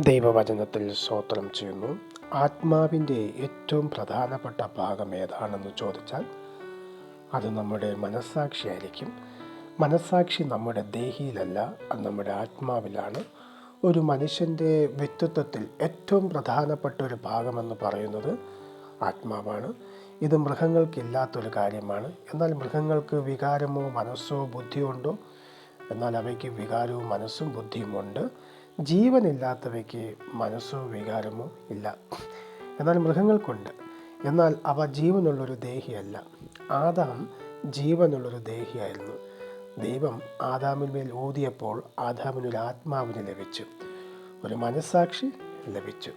ദൈവവചനത്തിൽ സ്തോത്രം ചെയ്യുന്നു. ആത്മാവിന്റെ ഏറ്റവും പ്രധാനപ്പെട്ട ഭാഗം ഏതാണെന്ന് ചോദിച്ചാൽ അത് നമ്മുടെ മനസ്സാക്ഷിയായിരിക്കും. മനസ്സാക്ഷി നമ്മുടെ ദേഹിയിലല്ല അത് നമ്മുടെ ആത്മാവിലാണ്. ഒരു മനുഷ്യന്റെ വ്യക്തിത്വത്തിൽ ഏറ്റവും പ്രധാനപ്പെട്ട ഒരു ഭാഗമെന്ന് പറയുന്നത് ആത്മാവാണ്. ഇത് മൃഗങ്ങൾക്കില്ലാത്തൊരു കാര്യമാണ്. എന്നാൽ മൃഗങ്ങൾക്ക് വികാരമോ മനസ്സോ ബുദ്ധിയോ ഉണ്ടോ എന്നാൽ അവയ്ക്ക് വികാരവും മനസ്സും ബുദ്ധിയുമുണ്ട്. ജീവനില്ലാത്തവയ്ക്ക് മനസ്സോ വികാരമോ ഇല്ല. എന്നാൽ മൃഗങ്ങൾക്കുണ്ട്. എന്നാൽ അവ ജീവനുള്ളൊരു ദേഹിയല്ല. ആദാം ജീവനുള്ളൊരു ദേഹിയായിരുന്നു. ദൈവം ആദാമിന്മേൽ ഊതിയപ്പോൾ ആദാമിനൊരു ആത്മാവിന് ലഭിച്ചു. ഒരു മനസ്സാക്ഷി ലഭിച്ചു.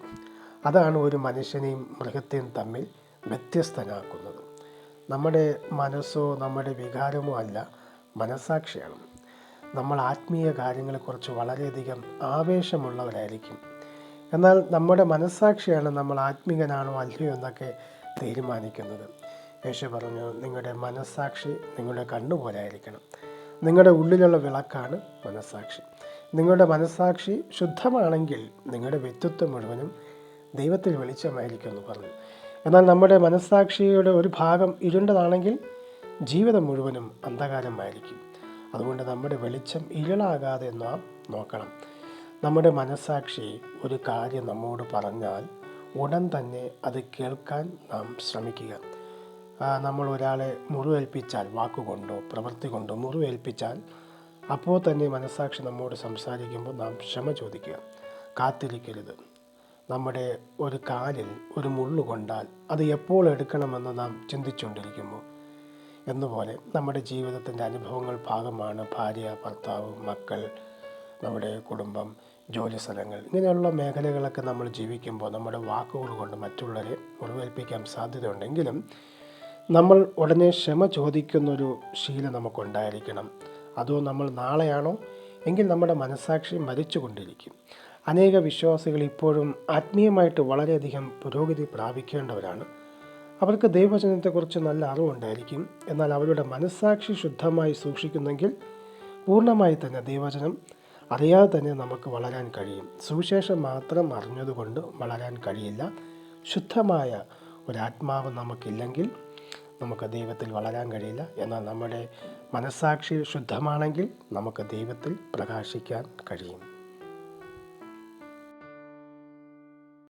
അതാണ് ഒരു മനുഷ്യനെയും മൃഗത്തെയും തമ്മിൽ വ്യത്യസ്തനാക്കുന്നത്. നമ്മുടെ മനസ്സോ നമ്മുടെ വികാരമോ അല്ല മനസ്സാക്ഷിയാണ്. നമ്മൾ ആത്മീയ കാര്യങ്ങളെക്കുറിച്ച് വളരെയധികം ആവേശമുള്ളവരായിരിക്കും. എന്നാൽ നമ്മുടെ മനസ്സാക്ഷിയാണ് നമ്മൾ ആത്മീകനാണോ അല്ലയോ എന്നൊക്കെ തീരുമാനിക്കുന്നത്. യേശു പറഞ്ഞു നിങ്ങളുടെ മനസ്സാക്ഷി നിങ്ങളുടെ കണ്ണുപോലെ ആയിരിക്കണം. നിങ്ങളുടെ ഉള്ളിലുള്ള വിളക്കാണ് മനസ്സാക്ഷി. നിങ്ങളുടെ മനസ്സാക്ഷി ശുദ്ധമാണെങ്കിൽ നിങ്ങളുടെ വ്യക്തിത്വം മുഴുവനും ദൈവത്തിൽ വെളിച്ചമായിരിക്കും എന്ന് പറഞ്ഞു. എന്നാൽ നമ്മുടെ മനസ്സാക്ഷിയുടെ ഒരു ഭാഗം ഇരുണ്ടതാണെങ്കിൽ ജീവിതം മുഴുവനും അന്ധകാരമായിരിക്കും. അതുകൊണ്ട് നമ്മുടെ വെളിച്ചം ഇരുളാകാതെ നാം നോക്കണം. നമ്മുടെ മനസാക്ഷി ഒരു കാര്യം നമ്മോട് പറഞ്ഞാൽ ഉടൻ തന്നെ അത് കേൾക്കാൻ നാം ശ്രമിക്കുക. നമ്മൾ ഒരാളെ മുറിവേൽപ്പിച്ചാൽ വാക്കുകൊണ്ടോ പ്രവൃത്തി കൊണ്ടോ മുറിവേൽപ്പിച്ചാൽ അപ്പോൾ തന്നെ മനസാക്ഷി നമ്മോട് സംസാരിക്കുമ്പോൾ നാം ക്ഷമ ചോദിക്കുക. കാത്തിരിക്കരുത്. നമ്മുടെ ഒരു കാലിൽ ഒരു മുള്ളു കൊണ്ടാൽ അത് എപ്പോൾ എടുക്കണമെന്ന് നാം ചിന്തിച്ചുകൊണ്ടിരിക്കുമ്പോൾ എന്നുപോലെ നമ്മുടെ ജീവിതത്തിന്റെ അനുഭവങ്ങൾ ഭാഗമാണ് ഭാര്യ ഭർത്താവ് മക്കൾ നമ്മുടെ കുടുംബം ജോലി സ്ഥലങ്ങൾ. ഇങ്ങനെയുള്ള മേഖലകളൊക്കെ നമ്മൾ ജീവിക്കുമ്പോൾ നമ്മുടെ വാക്കുകൾ കൊണ്ട് മറ്റുള്ളവരെ മുറിവേൽപ്പിക്കാൻ സാധ്യതയുണ്ടെങ്കിലും നമ്മൾ ഉടനെ ക്ഷമ ചോദിക്കുന്നൊരു ശീലം നമുക്കുണ്ടായിരിക്കണം. അതോ നമ്മൾ നാളെയാണോ? എങ്കിൽ നമ്മുടെ മനസാക്ഷി മരിച്ചുകൊണ്ടിരിക്കും. അനേക വിശ്വാസികൾ ഇപ്പോഴും ആത്മീയമായിട്ട് വളരെയധികം പുരോഗതി പ്രാപിക്കേണ്ടവരാണ്. അവർക്ക് ദൈവവചനത്തെക്കുറിച്ച് നല്ല അറിവുണ്ടായിരിക്കും. എന്നാൽ അവരുടെ മനസ്സാക്ഷി ശുദ്ധമായി സൂക്ഷിക്കുന്നെങ്കിൽ പൂർണമായി തന്നെ ദൈവവചനം അറിയാതെ തന്നെ നമുക്ക് വളരാൻ കഴിയും. സുവിശേഷം മാത്രം അറിഞ്ഞതുകൊണ്ട് വളരാൻ കഴിയില്ല. ശുദ്ധമായ ഒരാത്മാവ് നമുക്കില്ലെങ്കിൽ നമുക്ക് ദൈവത്തിൽ വളരാൻ കഴിയില്ല. എന്നാൽ നമ്മുടെ മനസ്സാക്ഷി ശുദ്ധമാണെങ്കിൽ നമുക്ക് ദൈവത്തിൽ പ്രകാശിക്കാൻ കഴിയും.